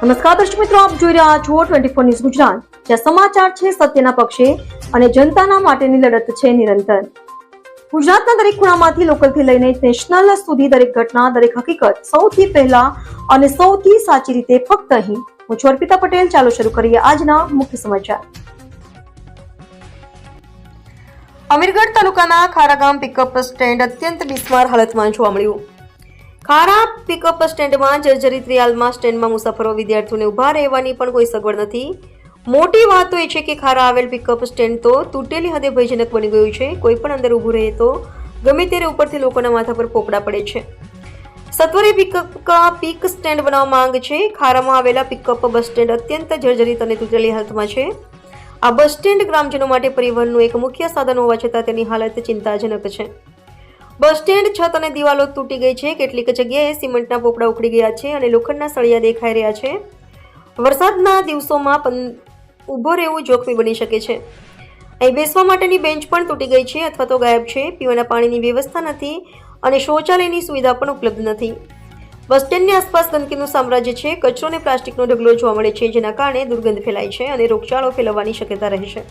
નમસ્કાર દર્શક મિત્રો, આપ જોઈ રહ્યા છો ટ્વેન્ટી ફોર ન્યૂઝ ગુજરાત. જ્યાં સમાચાર છે સત્યના પક્ષે અને જનતાના માટેની લડત છે નિરંતર. ગુજરાતના દરેક ખૂણામાંથી લોકલથી લઈને નેશનલ સુધી દરેક ઘટના, દરેક હકીકત સૌથી પહેલા અને સૌથી સાચી રીતે ફક્ત અહીં. હું છું અર્પિતા પટેલ. ચાલો શરૂ કરીએ આજના મુખ્ય સમાચાર. અમીરગઢ તાલુકાના ખારાગામ પિકઅપ સ્ટેન્ડ અત્યંત બિસ્માર હાલતમાં જોવા મળ્યું. ખારા પિકઅપ સ્ટેન્ડમાં જર્જરિત રિયાલમાં સ્ટેન્ડમાં મુસાફરો વિદ્યાર્થીઓને ઊભા રહેવાની પણ કોઈ સગવડ નથી. મોટી વાત તો એ છે કે ખારા આવેલ પિકઅપ સ્ટેન્ડ તો તૂટેલી હદે ભયજનક બની ગયું છે. કોઈ પણ અંદર ઊભું રહે તો ગમે ત્યારે ઉપરથી લોકોના માથા પર પોપડા પડે છે. સત્વરે પિકઅપ પીક સ્ટેન્ડ બનાવવા માંગ છે. ખારામાં આવેલા પિકઅપ બસ સ્ટેન્ડ અત્યંત જર્જરિત અને તૂટેલી હાલતમાં છે. આ બસ સ્ટેન્ડ ગ્રામજનો માટે પરિવહનનું એક મુખ્ય સાધન હોવા છતાં તેની હાલત ચિંતાજનક છે. બસ સ્ટેન્ડ છત અને દિવાલો તૂટી ગઈ છે. કેટલીક જગ્યાએ સિમેન્ટના પોપડા ઉખડી ગયા છે અને લોખંડના સળિયા દેખાઈ રહ્યા છે. વરસાદના દિવસોમાં પણ ઊભો રહેવું જોખમી બની શકે છે. અહીં બેસવા માટેની બેન્ચ પણ તૂટી ગઈ છે અથવા તો ગાયબ છે. પીવાના પાણીની વ્યવસ્થા નથી અને શૌચાલયની સુવિધા પણ ઉપલબ્ધ નથી. બસ સ્ટેન્ડની આસપાસ ગંદકીનું સામ્રાજ્ય છે. કચરો અને પ્લાસ્ટિકનો ઢગલો જોવા મળે છે જેના કારણે દુર્ગંધ ફેલાય છે અને રોગચાળો ફેલાવવાની શક્યતા રહે છે.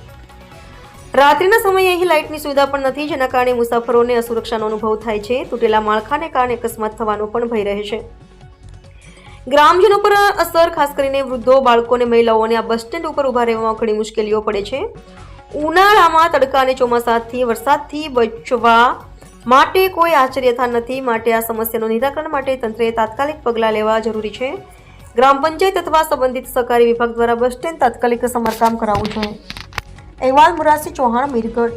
રાત્રિના સમયે અહીં લાઇટની સુવિધા પણ નથી, જેના કારણે મુસાફરોને અસુરક્ષાનો અનુભવ થાય છે. તૂટેલા માળખાને કારણે અકસ્માત થવાનો પણ ભય રહે છે. ગ્રામજનો પર અસર, ખાસ કરીને વૃદ્ધો, બાળકો અને મહિલાઓને આ બસ સ્ટેન્ડ ઉપર ઊભા રહેવામાં ઘણી મુશ્કેલીઓ પડે છે. ઉનાળામાં તડકા અને ચોમાસાથી વરસાદથી બચવા માટે કોઈ આશ્ચર્યતા નથી, માટે આ સમસ્યાનું નિરાકરણ માટે તંત્રએ તાત્કાલિક પગલાં લેવા જરૂરી છે. ગ્રામ પંચાયત અથવા સંબંધિત સહકારી વિભાગ દ્વારા બસ સ્ટેન્ડ તાત્કાલિક સમારકામ કરાવવું જોઈએ. અહેવાલ મુરાસી ચૌહાણ મીરગઢ.